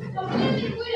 Thank you.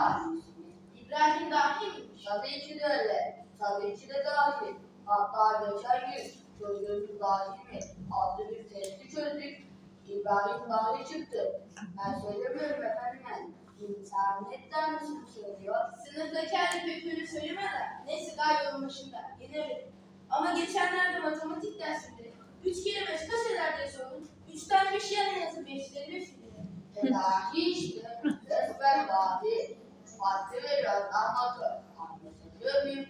var. İbrahim dahil. Tabii ki de öyle. Tabii ki de dahil. Hatta geçen gün çocuğumuz dahil mi? Adlı bir testi çözdük. İbrahim dahil çıktı. Ben söylemiyorum efendim yani. İnternetten nasıl söylüyor? Şey Sınıfta kendi kökünü söylemeden. Neyse daha yolun başında. Yenerim. Ama geçenlerde matematik dersinde üç kere kaç eder diye sordum. Üçten beş yani nasıl beşleri beş lira. E dahi işte. Resmen dahi madde ve gazdan motor. Anlatabiliyor muyum?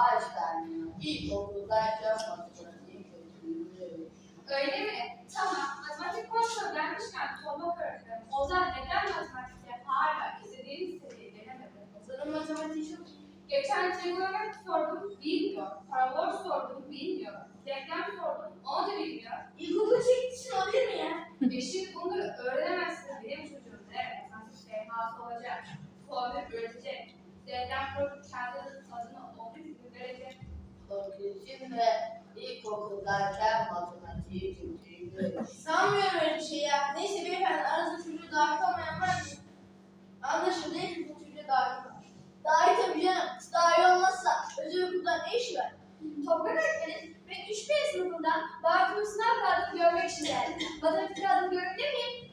Einstein'ın ilk okuldayken matematiğin kötülüğünü Öyle mi? Tamam. Matematik konusu konusuna vermişken torba öğretmenim. Ozan neden matematikte hala istediğiniz seviyeyi denemedi? Ozan'ın matematiği çok Geçen trigonometri sordum, bilmiyor. Parabol sordum, bilmiyor. Denklem sordum, onu da bilmiyor. İlkokul çekmişsin olabilir mi ya? E şimdi bunları öğrenemezsin benim çocuğum. Evet, matematik sevdası olacak puanı bölecek. D'den koyup kendi tadına olduğu gibi verecek. Korkucum ve ilkokuldayken matematiği kötüydü. Sanmıyorum öyle bir şey ya. Neyse beyefendi aranızda çocuğu davet olmayan var mı? Anlaşıldı hepimizin çocuğu davet var. Davet tabii canım. Davet olmazsa özel okulda ne işi var? Toprak öğretmeniz ve 3B sınıfından Bartın sınav kağıdını görmek için geldim. Matematik kağıdını görebilir miyim?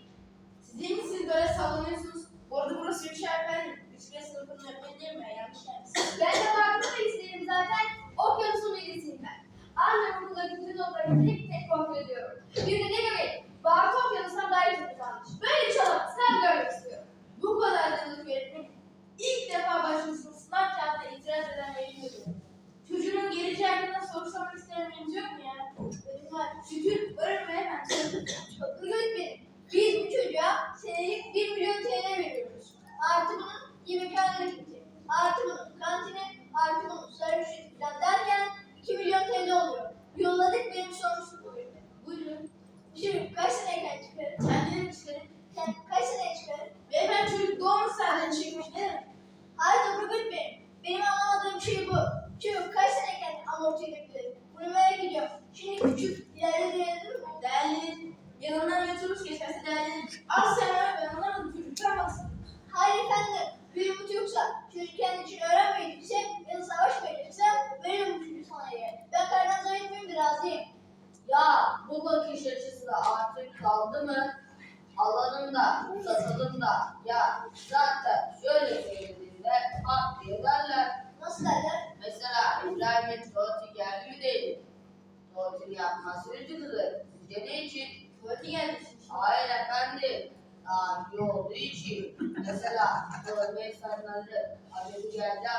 Siz değil misiniz böyle sallanıyorsunuz? Bu burası Yükşehir Fen şey, 3B sınıfının öğretmeniyim ben yanlış yapmışım. Ben de baktım da isterim zaten. Okyanusun birisiyim ben. Annem okulda bütün okullarımın hep Awesome.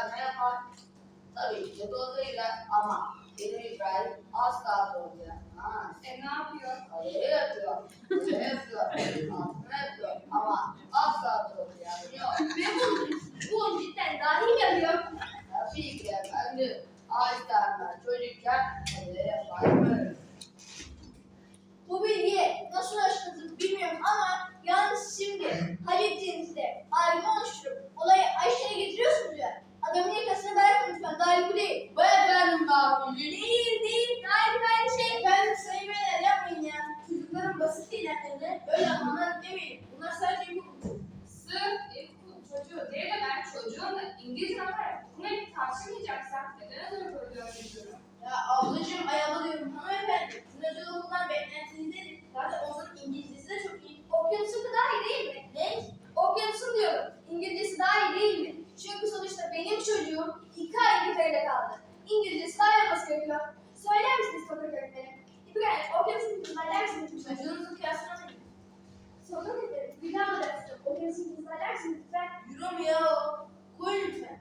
çıkarma yapar. Tabii ki de dozuyla ama benim İbrahim asla dozu yapmaz. E ne yapıyor? Kaleye yatıyor, kaleye yatıyor, altına yatıyor ama asla dozu yapmıyor. İngilizcesi dayanması gerekiyor. Söyler misiniz Sokak öğretmenim? İbrahim, okyanusun kızlar misiniz lütfen? Çocuğunuzu kıyaslama dedim. Sokak öğretmenim, Gülhan Moderatörü, okyanusun kızlar misiniz lütfen? Yürüm ya, koy lütfen.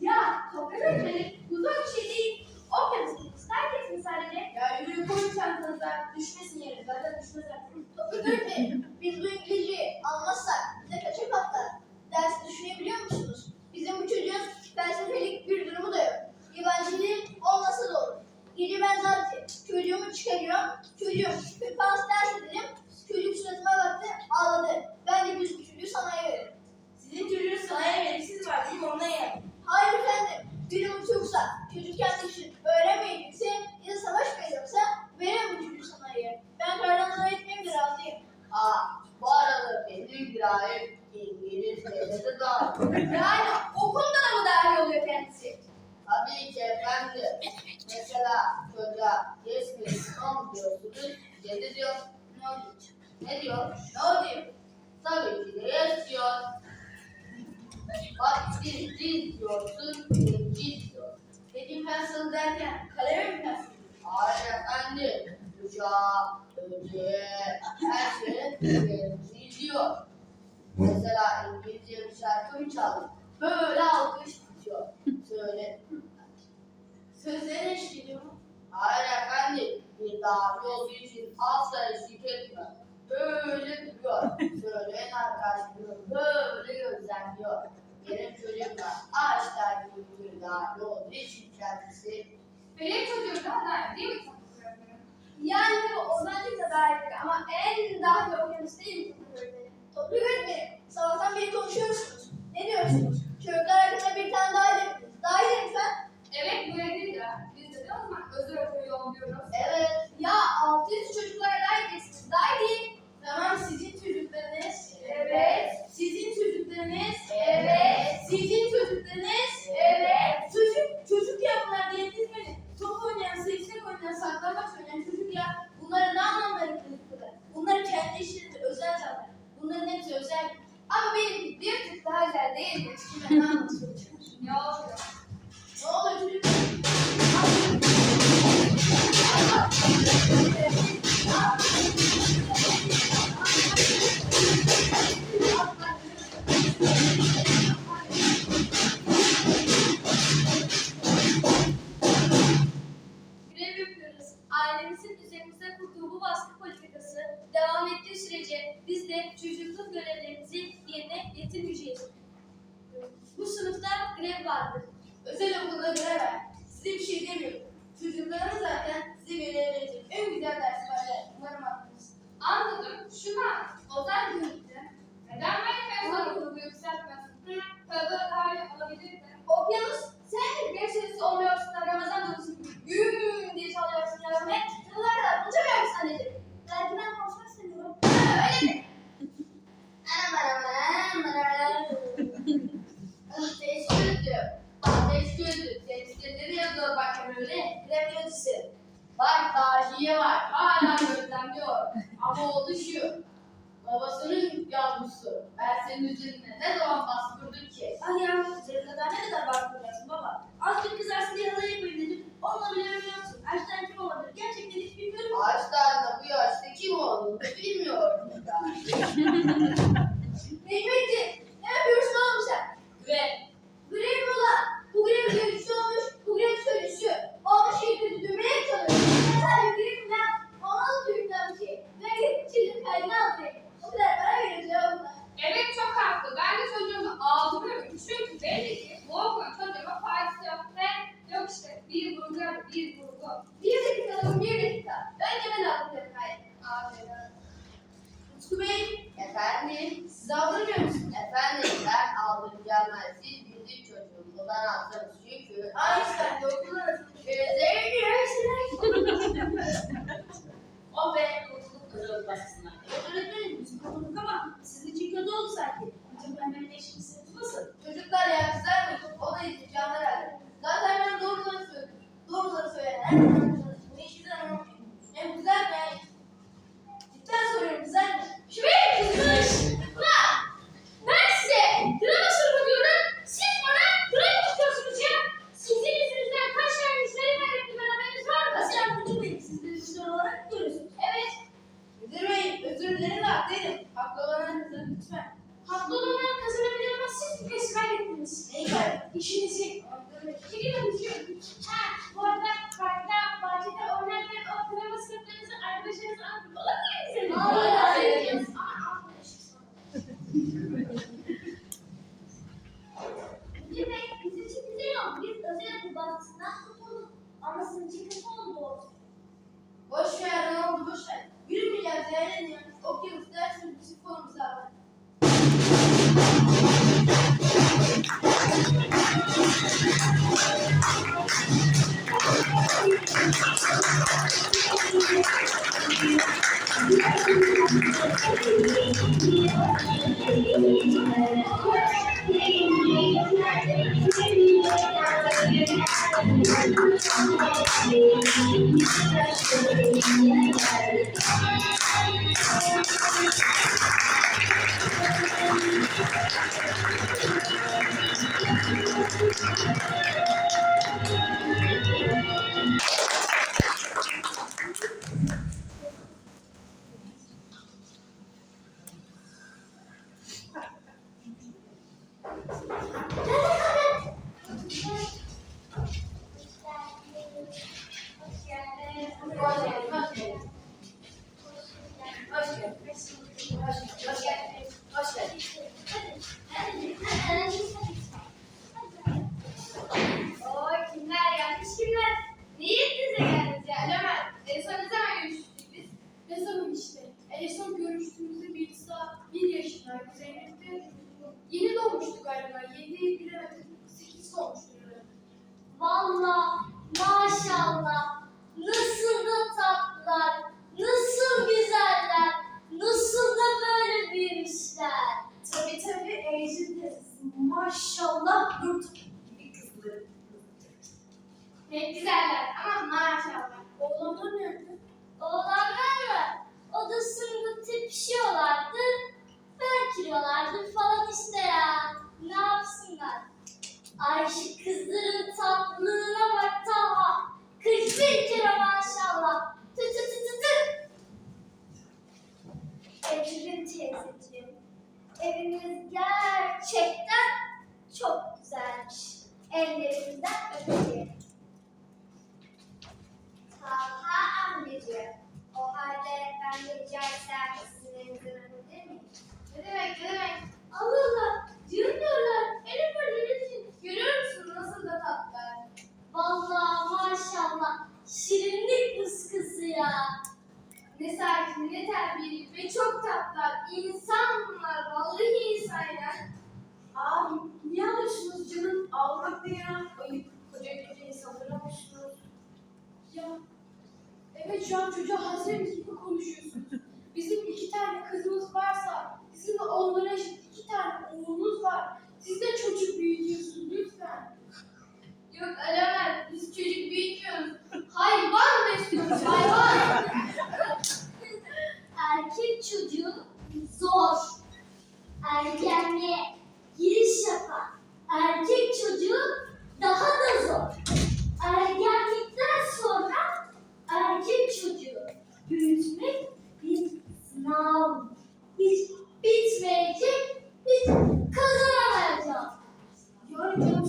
Ya, Sokak öğretmenim, uzun bir şey değil. Okyanusun kızlar kesin sadece. Ya yürü, koy lütfen kızlar, düşmesin yere, zaten düşmez artık. Sokak öğretmenim, biz bu İngilizceyi almazsak bize kaçak hafta ders düşünebiliyor musunuz? Bizim bu çocuğun felsefelik bir durumu da yok. Yabancılığı olmasa da olur. Gece ben zaten çocuğumu çıkarıyorum. Çocuğum bir pas ders edelim. Çocuk suratıma baktı ağladı. Ben de biz bu çocuğu sanayi veririm. Sizin çocuğunuz sanayi verir. Siz var değil mi? Ondan yer. Hayır efendim. Bilim uçuksa, çocuk kendi işini öğrenmeyecekse ya da savaş verirse veremem çocuğu Yani odancı tedarik ama en dahil okyanus değil mi toplu öğretmeni? Toplu öğretmeni, sabahtan beri konuşuyorsunuz. Ne diyorsunuz? Çocuklar santo.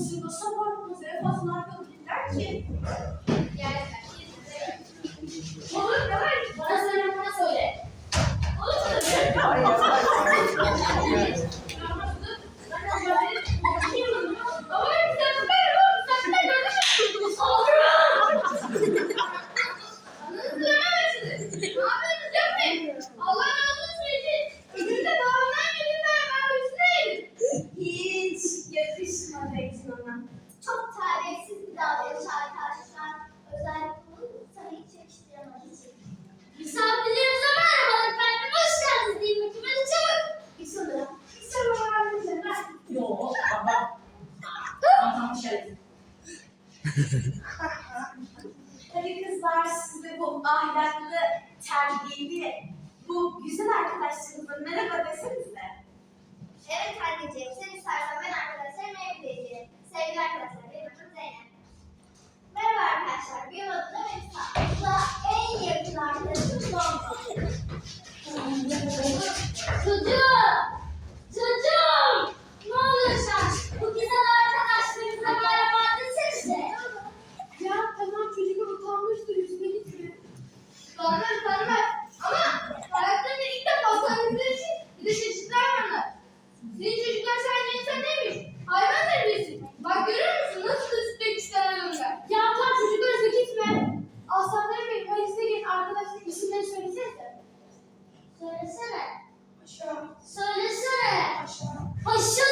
se você for fazer, cruzeiro, eu faço nada pelo que tá aqui. kızlar size bu ahlaklı, terbiyeli, bu güzel arkadaşlarınıza merhaba desenize. Evet anneciğim, sen istersen ben arkadaşlarım evdeyim. Sevgili arkadaşlar, benim adım Zeynep. Merhaba arkadaşlar, bir adım da Bu en yakın arkadaşım Zonda. Çocuğum! Що? Söylesene. Paşa. Paşa.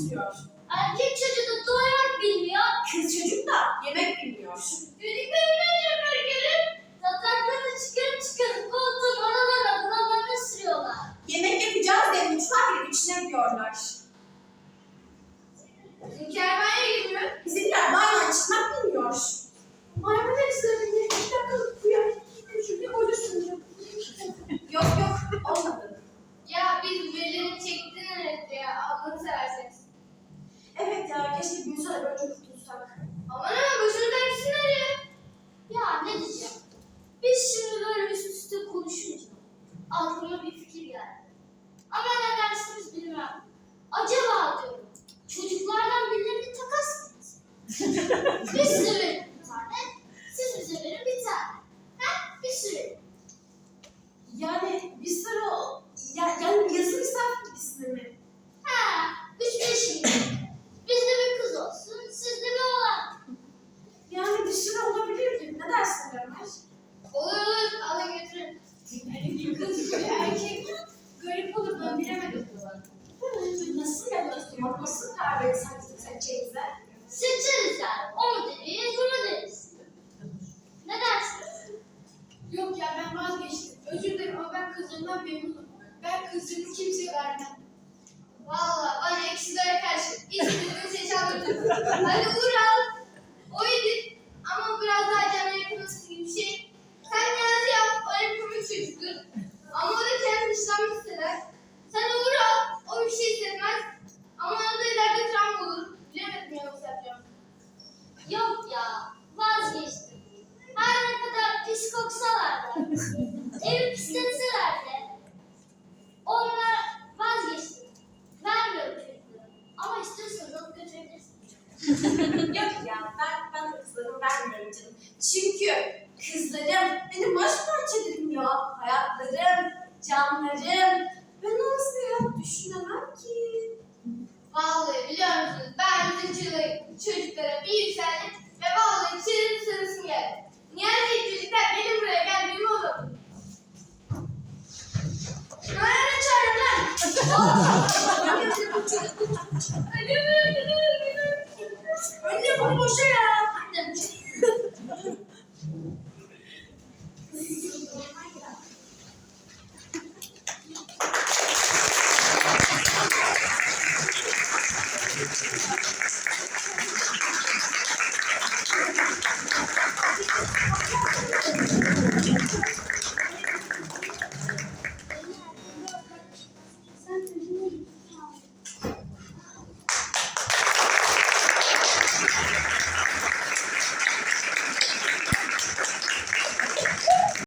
自己的。哎你不 Спасибо.